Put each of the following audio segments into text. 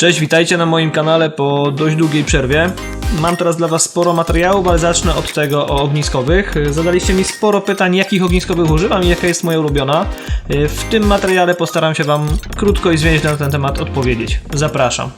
Cześć, witajcie na moim kanale po dość długiej przerwie. Mam teraz dla Was sporo materiałów, ale zacznę od tego o ogniskowych. Zadaliście mi sporo pytań, jakich ogniskowych używam i jaka jest moja ulubiona. W tym materiale postaram się Wam krótko i zwięźle na ten temat odpowiedzieć. Zapraszam.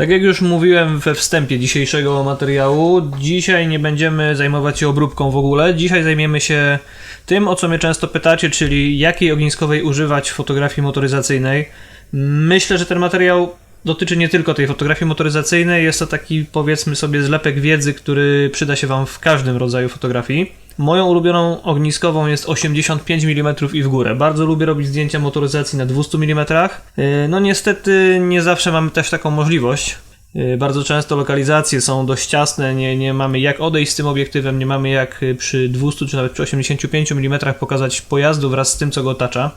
Tak jak już mówiłem we wstępie dzisiejszego materiału, dzisiaj nie będziemy zajmować się obróbką w ogóle. Dzisiaj zajmiemy się tym, o co mnie często pytacie, czyli jakiej ogniskowej używać w fotografii motoryzacyjnej. Myślę, że ten materiał dotyczy nie tylko tej fotografii motoryzacyjnej, jest to taki powiedzmy sobie zlepek wiedzy, który przyda się Wam w każdym rodzaju fotografii. Moją ulubioną ogniskową jest 85 mm i w górę. Bardzo lubię robić zdjęcia motoryzacji na 200 mm. No niestety nie zawsze mamy też taką możliwość. Yy, Bardzo często lokalizacje są dość ciasne, nie, nie mamy jak odejść z tym obiektywem, nie mamy jak y, przy 200 czy nawet przy 85 mm pokazać pojazdu wraz z tym, co go otacza.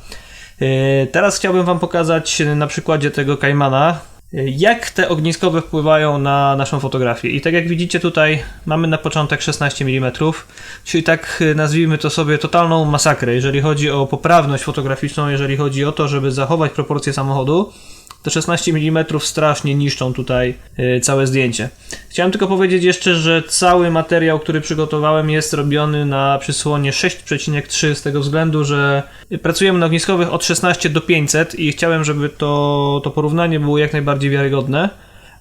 Teraz chciałbym Wam pokazać na przykładzie tego Kaimana, jak te ogniskowe wpływają na naszą fotografię. I tak jak widzicie tutaj mamy na początek 16 mm, czyli tak y, nazwijmy to sobie totalną masakrę, jeżeli chodzi o poprawność fotograficzną, jeżeli chodzi o to, żeby zachować proporcje samochodu. Te 16 mm strasznie niszczą tutaj y, całe zdjęcie. Chciałem tylko powiedzieć jeszcze, że cały materiał, który przygotowałem jest robiony na przysłonie 6,3 z tego względu, że pracujemy na ogniskowych od 16 do 500 i chciałem, żeby to, to porównanie było jak najbardziej wiarygodne.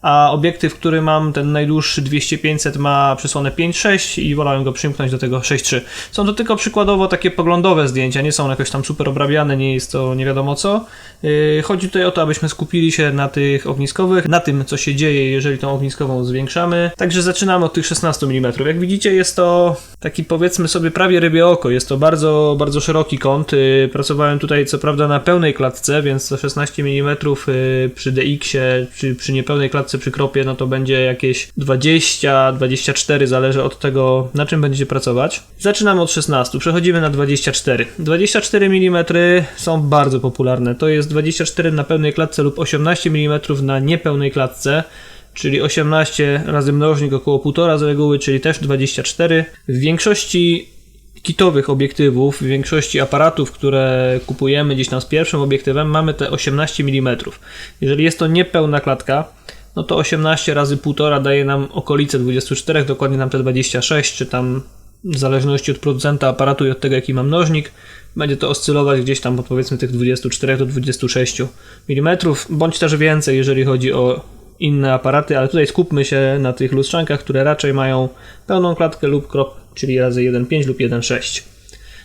A obiektyw, który mam, ten najdłuższy 200-500 ma przysłonę 5.6 i wolałem go przymknąć do tego 6.3. Są to tylko przykładowo takie poglądowe zdjęcia, nie są jakoś tam super obrabiane, nie jest to nie wiadomo co. Yy, Chodzi tutaj o to, abyśmy skupili się na tych ogniskowych, na tym co się dzieje, jeżeli tą ogniskową zwiększamy. Także zaczynamy od tych 16 mm. Jak widzicie jest to taki powiedzmy sobie prawie rybie oko, jest to bardzo, bardzo szeroki kąt. Yy, Pracowałem tutaj co prawda na pełnej klatce, więc to 16 mm yy, przy DX-ie czy przy niepełnej klatce przy kropie, no to będzie jakieś 20-24, zależy od tego na czym będziecie pracować. Zaczynamy od 16, przechodzimy na 24. 24 mm są bardzo popularne. To jest 24 na pełnej klatce lub 18 mm na niepełnej klatce. Czyli 18 razy mnożnik około 1,5 z reguły, czyli też 24. W większości kitowych obiektywów, w większości aparatów, które kupujemy gdzieś tam z pierwszym obiektywem, mamy te 18 mm. Jeżeli jest to niepełna klatka, no to 18 razy 1,5 daje nam okolice 24, dokładnie nam te 26, czy tam w zależności od producenta aparatu i od tego jaki ma mnożnik, będzie to oscylować gdzieś tam powiedzmy tych 24 do 26 mm, bądź też więcej, jeżeli chodzi o inne aparaty, ale tutaj skupmy się na tych lustrzankach, które raczej mają pełną klatkę lub krop, czyli razy 1,5 lub 1,6.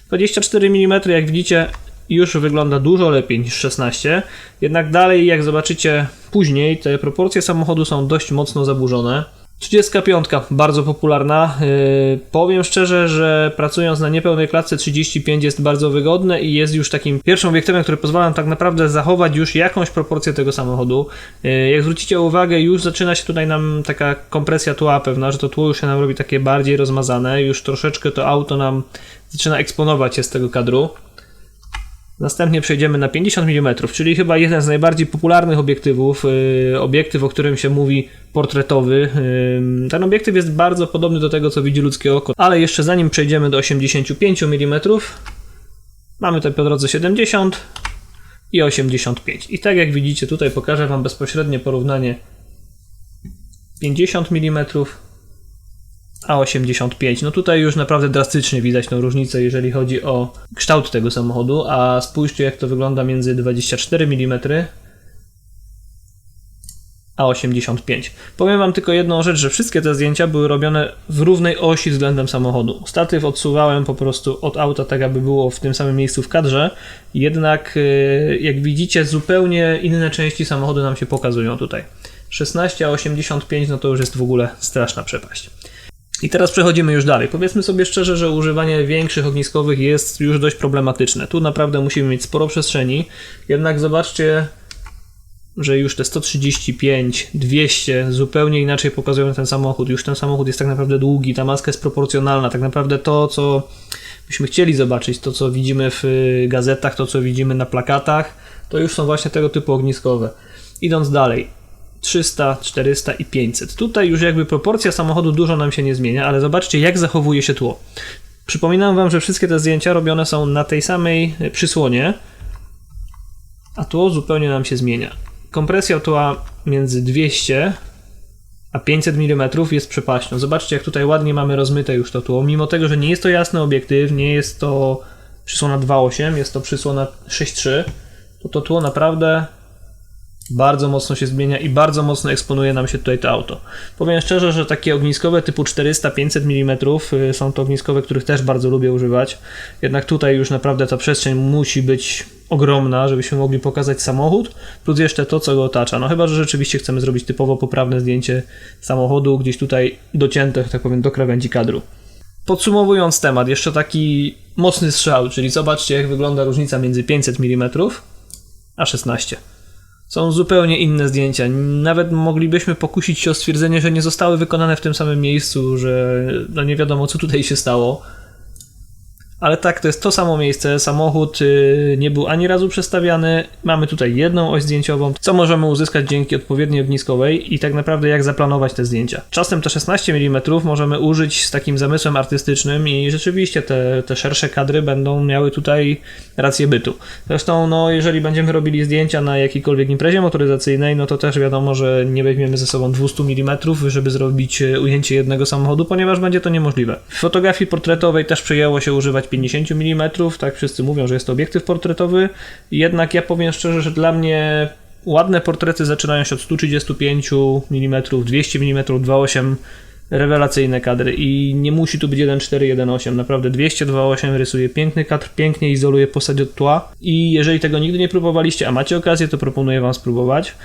24 mm, jak widzicie, już wygląda dużo lepiej niż 16, jednak dalej, jak zobaczycie później, te proporcje samochodu są dość mocno zaburzone. 35 bardzo popularna. Yy, powiem szczerze, że pracując na niepełnej klatce 35 jest bardzo wygodne i jest już takim pierwszym obiektywem, który pozwala nam tak naprawdę zachować już jakąś proporcję tego samochodu. Yy, jak zwrócicie uwagę, już zaczyna się tutaj nam taka kompresja tła pewna, że to tło już się nam robi takie bardziej rozmazane, już troszeczkę to auto nam zaczyna eksponować się z tego kadru. Następnie przejdziemy na 50 mm, czyli chyba jeden z najbardziej popularnych obiektywów, yy, obiektyw, o którym się mówi portretowy. Yy, ten obiektyw jest bardzo podobny do tego, co widzi ludzkie oko, ale jeszcze zanim przejdziemy do 85 mm, mamy tutaj po drodze 70 i 85. I tak jak widzicie, tutaj pokażę Wam bezpośrednie porównanie 50 mm a 85. No tutaj już naprawdę drastycznie widać tą różnicę, jeżeli chodzi o kształt tego samochodu, a spójrzcie jak to wygląda między 24 mm a 85. Powiem Wam tylko jedną rzecz, że wszystkie te zdjęcia były robione w równej osi względem samochodu. Statyw odsuwałem po prostu od auta tak, aby było w tym samym miejscu w kadrze, jednak yy, jak widzicie zupełnie inne części samochodu nam się pokazują tutaj. 16 a 85 no to już jest w ogóle straszna przepaść. I teraz przechodzimy już dalej. Powiedzmy sobie szczerze, że używanie większych ogniskowych jest już dość problematyczne. Tu naprawdę musimy mieć sporo przestrzeni, jednak zobaczcie, że już te 135, 200 zupełnie inaczej pokazują ten samochód. Już ten samochód jest tak naprawdę długi, ta maska jest proporcjonalna. Tak naprawdę to, co byśmy chcieli zobaczyć, to co widzimy w gazetach, to co widzimy na plakatach, to już są właśnie tego typu ogniskowe. Idąc dalej, 300, 400 i 500. Tutaj już jakby proporcja samochodu dużo nam się nie zmienia, ale zobaczcie jak zachowuje się tło. Przypominam Wam, że wszystkie te zdjęcia robione są na tej samej e, przysłonie, a tło zupełnie nam się zmienia. Kompresja tła między 200 a 500 mm jest przepaścią. Zobaczcie, jak tutaj ładnie mamy rozmyte już to tło. Mimo tego, że nie jest to jasny obiektyw, nie jest to przysłona 2.8, jest to przysłona 6.3, to to tło naprawdę bardzo mocno się zmienia i bardzo mocno eksponuje nam się tutaj to auto. Powiem szczerze, że takie ogniskowe typu 400-500 mm y, są to ogniskowe, których też bardzo lubię używać. Jednak tutaj już naprawdę ta przestrzeń musi być ogromna, żebyśmy mogli pokazać samochód, plus jeszcze to, co go otacza. No chyba, że rzeczywiście chcemy zrobić typowo poprawne zdjęcie samochodu, gdzieś tutaj docięte, tak powiem, do krawędzi kadru. Podsumowując temat, jeszcze taki mocny strzał, czyli zobaczcie, jak wygląda różnica między 500 mm a 16. Są zupełnie inne zdjęcia. Nawet moglibyśmy pokusić się o stwierdzenie, że nie zostały wykonane w tym samym miejscu, że no nie wiadomo, co tutaj się stało. Ale tak, to jest to samo miejsce. Samochód y, nie był ani razu przestawiany. Mamy tutaj jedną oś zdjęciową, co możemy uzyskać dzięki odpowiedniej ogniskowej i tak naprawdę jak zaplanować te zdjęcia. Czasem te 16 mm możemy użyć z takim zamysłem artystycznym i rzeczywiście te, te szersze kadry będą miały tutaj rację bytu. Zresztą, no, jeżeli będziemy robili zdjęcia na jakiejkolwiek imprezie motoryzacyjnej, no to też wiadomo, że nie weźmiemy ze sobą 200 mm, żeby zrobić e, ujęcie jednego samochodu, ponieważ będzie to niemożliwe. W fotografii portretowej też przyjęło się używać 50 mm, tak wszyscy mówią, że jest to obiektyw portretowy, jednak ja powiem szczerze, że dla mnie ładne portrety zaczynają się od 135 mm, 200 mm, 2.8 rewelacyjne kadry i nie musi tu być 1.4, 1.8, naprawdę 202.8 rysuje piękny kadr, pięknie izoluje postać od tła i jeżeli tego nigdy nie próbowaliście, a macie okazję, to proponuję Wam spróbować.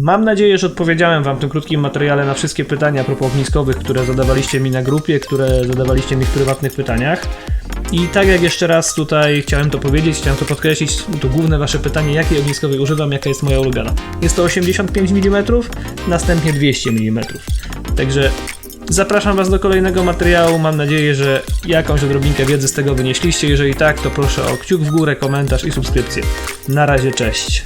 Mam nadzieję, że odpowiedziałem Wam w tym krótkim materiale na wszystkie pytania a propos ogniskowych, które zadawaliście mi na grupie, które zadawaliście mi w prywatnych pytaniach. I tak jak jeszcze raz tutaj chciałem to powiedzieć, chciałem to podkreślić, to główne wasze pytanie, jakiej ogniskowej używam, jaka jest moja ulubiona. Jest to 85 mm, następnie 200 mm. Także zapraszam was do kolejnego materiału, mam nadzieję, że jakąś odrobinkę wiedzy z tego wynieśliście, jeżeli tak, to proszę o kciuk w górę, komentarz i subskrypcję. Na razie, cześć.